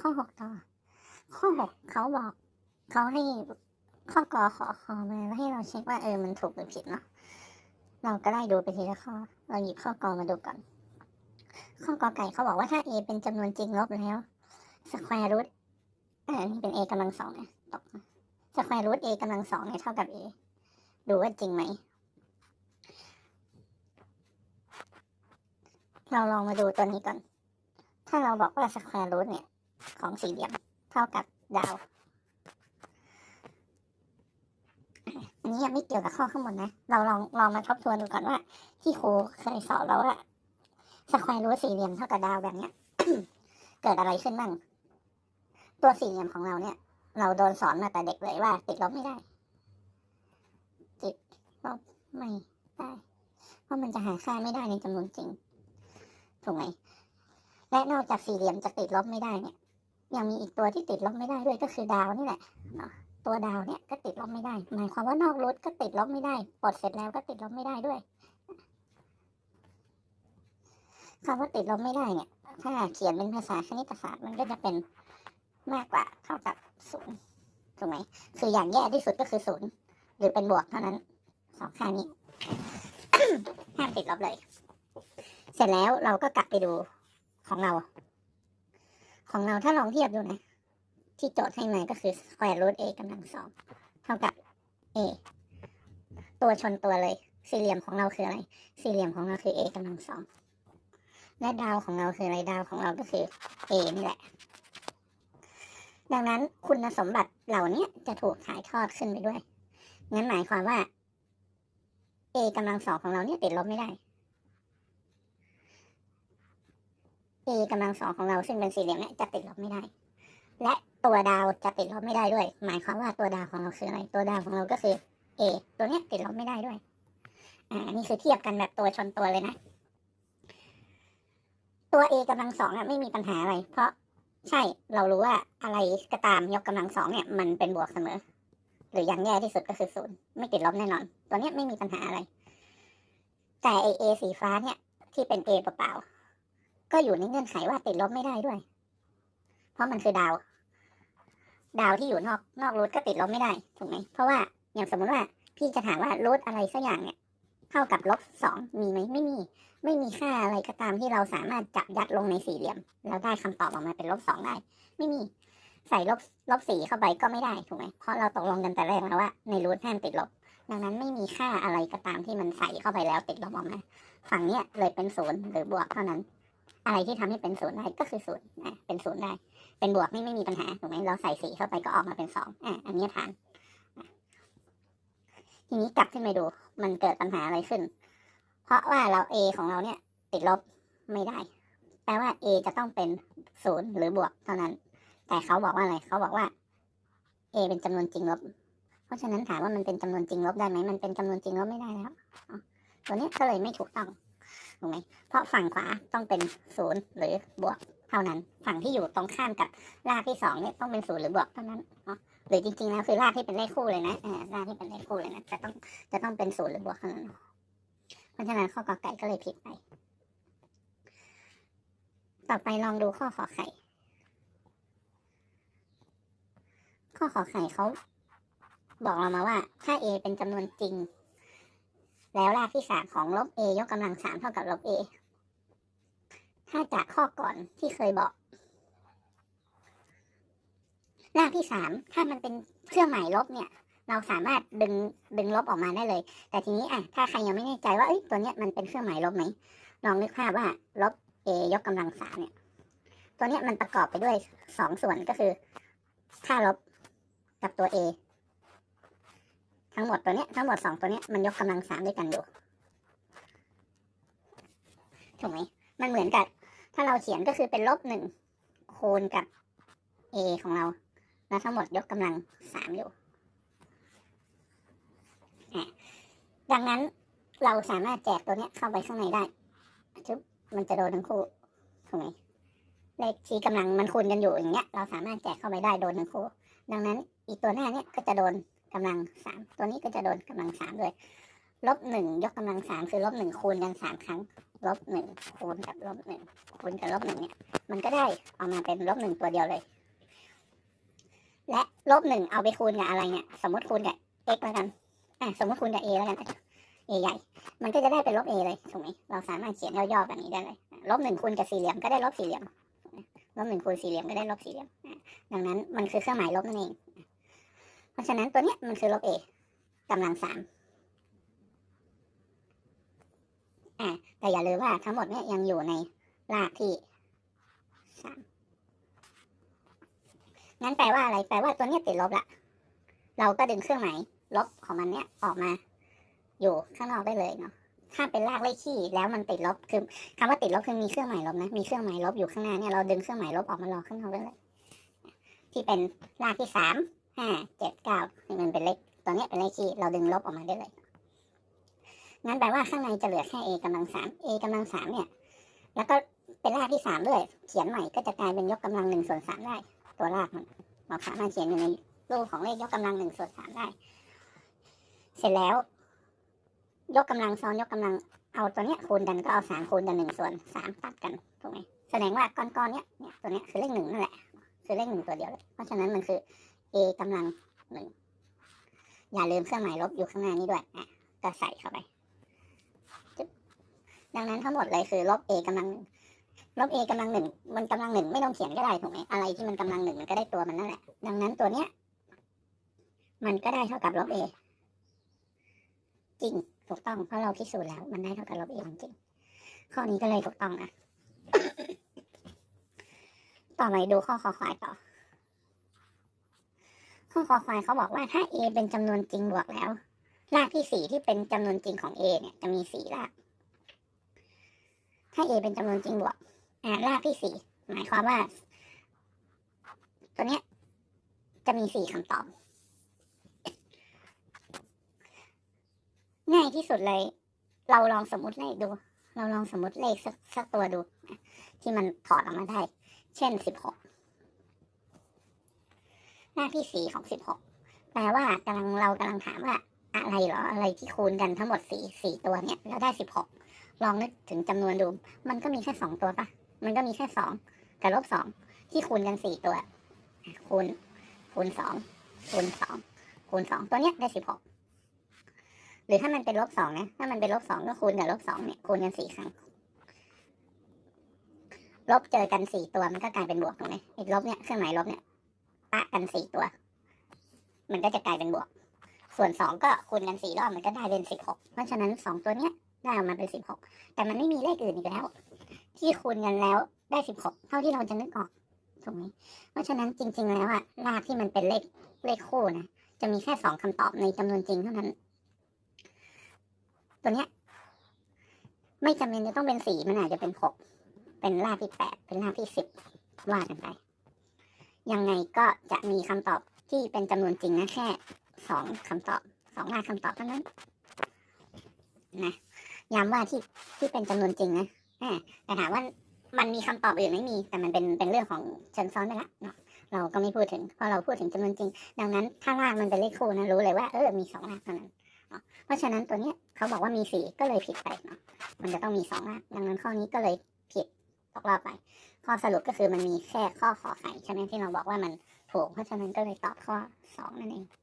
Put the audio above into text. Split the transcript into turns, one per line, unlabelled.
ข้อหกต่อ ข้อหกเขาบอกเขาให้ข้อกอขอคอมาแล้วให้เราเช็คว่าเออมันถูกหรือผิดเนาะเราก็ได้ดูไปทีละข้อ เราหยิบข้อกอมาดูก่อน ข้อกอไก่เขาบอกว่าถ้า a เป็นจำนวนจริงลบแล้วสแควร์รูทอ่านี่เป็น a กำลังสองนะตกสแควร์รูท a กำลังสองเนี่ยเท่ากับ a ดูว่าจริงไหม เราลองมาดูตัวนี้ก่อน ถ้าเราบอกว่าสแควร์รูทเนี่ย ของสี่เหลี่ยมเท่ากับดาว อันนี้ยังไม่เกี่ยวกับข้อข้างบนนะ เราลองลองมาทบทวนดูก่อนว่า ที่ครูเคยสอนเราว่าสแควร์รูทสี่เหลี่ยมเท่ากับดาวแบบเนี้ย เกิดอะไรขึ้นบ้างตัวสี่เหลี่ยมของเราเนี่ย เราโดนสอนมาแต่เด็กเลยว่า ติดลบไม่ได้ ติดลบไม่ได้ เพราะมันจะหาค่าไม่ได้ในจำนวนจริง ถูกไหม และนอกจากสี่เหลี่ยมจะติดลบไม่ได้เนี่ย ยังมีอีกตัวที่ติดลบไม่ได้ด้วยก็คือดาวนี่แหละเนาะตัวดาวเนี่ยก็ติดลบไม่ได้ หมายความว่านอกรูทก็ติดลบไม่ได้ปลดเสร็จแล้วก็ติดลบไม่ได้ด้วยคำว่าติดลบไม่ได้เนี่ย ถ้าเขียนเป็นภาษาคณิตศาสตร์มันก็จะเป็นมากกว่าเท่ากับศูนย์ถูกไหมคืออย่างแย่ที่สุดก็คือศูนย์หรือเป็นบวกเท่านั้นสองค่านี้ห้ามติดลบเลย เสร็จแล้วเราก็กลับไปดูของเรา ของเราถ้าลองเทียบดูนะ ที่โจทย์ให้มาก็คือ square root a กำลังสองเท่ากับ a ตัวชนตัวเลย สี่เหลี่ยมของเราคืออะไร สี่เหลี่ยมของเราคือ a กำลังสองและดาวของเราคืออะไรดาวของเราก็คือ a นี่แหละ ดังนั้นคุณสมบัติเหล่านี้จะถูกถ่ายทอดขึ้นไปด้วย งั้นหมายความว่า a กำลังสองของเราเนี่ยติดลบไม่ได้ a กำลังสองของเราซึ่งเป็นสี่เหลี่ยมเนี่ยจะติดลบไม่ได้ และตัวดาวจะติดลบไม่ได้ด้วย หมายความว่าตัวดาวของเราคืออะไร ตัวดาวของเราก็คือ a ตัวเนี้ยติดลบไม่ได้ด้วย อ่า นี่คือเทียบกันแบบตัวชนตัวเลยนะ ตัว a กำลังสองอะไม่มีปัญหาอะไร เพราะใช่เรารู้ว่าอะไรก็ตามยกกำลังสองเนี่ยมันเป็นบวกเสมอ หรืออย่างแย่ที่สุดก็คือศูนย์ไม่ติดลบแน่นอน ตัวเนี้ยไม่มีปัญหาอะไร แต่ไอเอสีฟ้าเนี่ยที่เป็น a เปล่าๆ ก็อยู่ในเงื่อนไขว่าติดลบไม่ได้ด้วย เพราะมันคือดาว ดาวที่อยู่นอกนอกรูทก็ติดลบไม่ได้ถูกไหมเพราะว่าอย่างสมมุติว่าพี่จะถามว่ารูทอะไรสักอย่างเนี่ยเท่ากับลบสองมีไหมไม่มี ไม่มีค่าอะไรก็ตามที่เราสามารถจับยัดลงในสี่เหลี่ยม แล้วได้คำตอบออกมาเป็นลบสองได้ ไม่มีใส่ลบลบสี่เข้าไปก็ไม่ได้ถูกไหมเพราะเราตกลงกันแต่แรกแล้วว่าในรูทห้ามติดลบ ดังนั้นไม่มีค่าอะไรก็ตามที่มันใส่เข้าไปแล้วติดลบออกมา ฝั่งเนี้ยเลยเป็นศูนย์หรือบวกเท่านั้น อะไรที่ทำให้เป็นศูนย์ได้ก็คือศูนย์นะเป็นศูนย์ได้ เป็นบวกไม่ไม่มีปัญหาถูกไหมเราใส่สี่เข้าไปก็ออกมาเป็นสองอะอันนี้ฐาน ทีนี้กลับขึ้นไปดู มันเกิดปัญหาอะไรขึ้น เพราะว่าเรา a ของเราเนี่ย ติดลบไม่ได้ แปลว่า a จะต้องเป็นศูนย์หรือบวกเท่านั้น แต่เขาบอกว่าอะไรเขาบอกว่า a เป็นจำนวนจริงลบ เพราะฉะนั้นถามว่ามันเป็นจำนวนจริงลบได้ไหมมันเป็นจำนวนจริงลบไม่ได้แล้วตัวนี้ก็เลยไม่ถูกต้อง ถูกไหมเพราะฝั่งขวาต้องเป็นศูนย์หรือบวกเท่านั้น ฝั่งที่อยู่ตรงข้ามกับรากที่สองเนี่ยต้องเป็นศูนย์หรือบวกเท่านั้นเนาะหรือจริงๆแล้วคือรากที่เป็นเลขคู่เลยนะอ่ารากที่เป็นเลขคู่เลยนะจะต้องจะต้องเป็นศูนย์หรือบวกเท่านั้นเพราะฉะนั้นข้อกอไก่ก็เลยผิดไป ต่อไปลองดูข้อขอไข่ ข้อขอไข่เขาบอกเรามาว่าถ้า a เป็นจำนวนจริง แล้วรากที่สามของลบ a ยกกำลังสามเท่ากับลบ a ถ้าจากข้อก่อนที่เคยบอก รากที่สามถ้ามันเป็นเครื่องหมายลบเนี่ย เราสามารถดึงดึงลบออกมาได้เลย แต่ทีนี้อะถ้าใครยังไม่แน่ใจว่าเอ้ยตัวเนี้ยมันเป็นเครื่องหมายลบไหมลองนึกภาพว่าลบ a ยกกำลังสามเนี่ย ตัวเนี้ยมันประกอบไปด้วยสองส่วนก็คือค่าลบกับตัว a ทั้งหมดตัวเนี้ยทั้งหมดสองตัวเนี้ยมันยกกำลังสามด้วยกันอยู่ถูกไหมมันเหมือนกับ ถ้าเราเขียนก็คือเป็นลบหนึ่งคูณกับ a ของเรา แล้วทั้งหมดยกกำลังสามอยู่ดังนั้นเราสามารถแจกตัวเนี้ยเข้าไปข้างในได้ชุบมันจะโดนทั้งคู่ถูกไหมเลขชี้กำลังมันคูณกันอยู่อย่างเงี้ย เราสามารถแจกเข้าไปได้โดนทั้งคู่ ดังนั้นอีกตัวหน้าเนี้ยก็จะโดน กำลังสามตัวนี้ก็จะโดนกำลังสามด้วยลบหนึ่งยกกำลังสามคือลบหนึ่งคูณกันสามครั้งลบหนึ่งคูณกับลบหนึ่งคูณกับลบหนึ่งเนี่ย มันก็ได้ออกมาเป็นลบหนึ่งตัวเดียวเลย และลบหนึ่งเอาไปคูณกับอะไรเนี่ย สมมติคูณกับ x แล้วกันอะสมมติคูณกับ a แล้วกัน a ใหญ่ มันก็จะได้เป็นลบ a เลยถูกไหมเราสามารถเขียนย่อๆแบบนี้ได้เลยลบหนึ่งคูณกับสี่เหลี่ยมก็ได้ลบสี่เหลี่ยมลบหนึ่งคูณสี่เหลี่ยมก็ได้ลบสี่เหลี่ยมดังนั้นมันคือเครื่องหมายลบนั่นเอง ราะฉะนั้นตัวเนี้ยมันคือลบ a กำลังสามอะแต่อย่าลืมว่าทั้งหมดเนี่ยยังอยู่ในรากที่สามงั้นแปลว่าอะไร แปลว่าตัวเนี้ยติดลบละ เราก็ดึงเครื่องหมายลบของมันเนี่ยออกมา อยู่ข้างนอกได้เลยเนาะ ถ้าเป็นรากเลขคี่แล้วมันติดลบ คือคำว่าติดลบคือมีเครื่องหมายลบนะ มีเครื่องหมายลบอยู่ข้างหน้าเนี่ยเราดึงเครื่องหมายลบออกมารอข้างนอกได้เลย ที่เป็นรากที่สาม ห้าเจ็ดเก้ามันเป็นเลขตัวนี้เป็นเลขคี่เราดึงลบออกมาได้เลยงั้นแปลว่าข้างในจะเหลือแค่ a กำลังสาม a กำลังสามเนี่ย แล้วก็เป็นรากที่สามด้วยเขียนใหม่ก็จะกลายเป็นยกกำลังหนึ่งส่วนสามได้ ตัวรากมันเราสามารถเขียนอยู่ในรูปของเลขยกกำลังหนึ่งส่วนสามได้ เสร็จแล้ว ยกกำลังซ้อนยกกำลังเอาตัวเนี้ยคูณกันก็เอาสามคูณกันหนึ่งส่วนสามตัดกันถูกไหมแสดงว่าก้อนๆเนี้ยเนี่ยตัวเนี้ยคือเลขหนึ่งนั่นแหละ คือเลขหนึ่งตัวเดียวเลยเพราะฉะนั้นมันคือ a กำลังหนึ่งอย่าลืมเครื่องหมายลบอยู่ข้างหน้านี้ด้วยอะก็ใส่เข้าไปดังนั้นทั้งหมดเลยคือลบ a กำลังลบ a กำลังหนึ่งมันกำลังหนึ่งไม่ต้องเขียนก็ได้ถูกไหมอะไรที่มันกำลังหนึ่งมันก็ได้ตัวมันนั่นแหละ ดังนั้นตัวเนี้ย มันก็ได้เท่ากับลบ a จริงถูกต้องเพราะเราพิสูจน์แล้วมันได้เท่ากับลบ a จริง ข้อนี้ก็เลยถูกต้องนะต่อไปดูข้อคอควายต่อ ข้อคอควายเขาบอกว่าถ้า a เป็นจำนวนจริงบวกแล้ว รากที่สี่ที่เป็นจำนวนจริงของ a เนี่ยจะมีสี่ราก ถ้า a เป็นจำนวนจริงบวกอ่ารากที่สี่หมายความว่า ตัวเนี้ยจะมีสี่คำตอบ ง่ายที่สุดเลย เราลองสมมติเลขดู เราลองสมมติเลขสักสักตัวดู ที่มันถอดออกมาได้ เช่นสิบหก น้าที่สี่ของสิบหกแปลว่ากำลังเรากำลังถามว่าอะไรเหรออะไรที่คูณกันทั้งหมดสี่สี่ตัวเนี่ยแล้วได้สิบหกลองนึกถึงจำนวนดู มันก็มีแค่สองตัวปะมันก็มีแค่สองกับลบสองที่คูณกันสี่ตัว คูณคูณสองคูณสองคูณสองตัวเนี้ยได้สิบหกหรือถ้ามันเป็นลบสองนะ ถ้ามันเป็นลบสองก็คูณกับลบสองเนี่ยคูณกันสี่ครั้งลบเจอกันสี่ตัวมันก็กลายเป็นบวกถูกไหมไอ้ลบเนี่ยเครื่องหมายลบเนี่ย ปะกันสี่ตัว มันก็จะกลายเป็นบวก ส่วนสองก็คูณกันสี่รอบมันก็ได้เป็นสิบหกเพราะฉะนั้นสองตัวเนี้ยได้ออกมาเป็นสิบหกแต่มันไม่มีเลขอื่นอีกแล้ว ที่คูณกันแล้วได้สิบหกเท่าที่เราจะนึกออกถูกไหมเพราะฉะนั้นจริง ๆ แล้วอะรากที่มันเป็นเลขเลขคู่นะจะมีแค่สองคำตอบในจำนวนจริงเท่านั้น ตัวเนี้ยไม่จำเป็นจะต้องเป็นสี่มันอาจจะเป็นหกเป็นรากที่แปดเป็นรากที่สิบว่ากันไป ยังไงก็จะมีคำตอบที่เป็นจำนวนจริงนะแค่สองคำตอบสองรากคำตอบเท่านั้นนะย้ำว่าที่ที่เป็นจำนวนจริงนะแต่ถามว่ามันมีคำตอบอื่นไม่มี แต่มันเป็นเป็นเรื่องของเชิงซ้อนไปละเนาะเราก็ไม่พูดถึงเพราะเราพูดถึงจำนวนจริง ดังนั้นถ้ารากมันเป็นเลขคู่นะรู้เลยว่าเออมีสองรากเท่านั้นเนาะเพราะฉะนั้นตัวเนี้ยเขาบอกว่ามีสี่ก็เลยผิดไปเนาะมันจะต้องมีสองรากดังนั้นข้อนี้ก็เลยผิด ตกรอบไป ข้อสรุปก็คือมันมีแค่ข้อขอไข่ใช่ไหมที่เราบอกว่ามันถูก เพราะฉะนั้นก็เลยตอบข้อสองนั่นเอง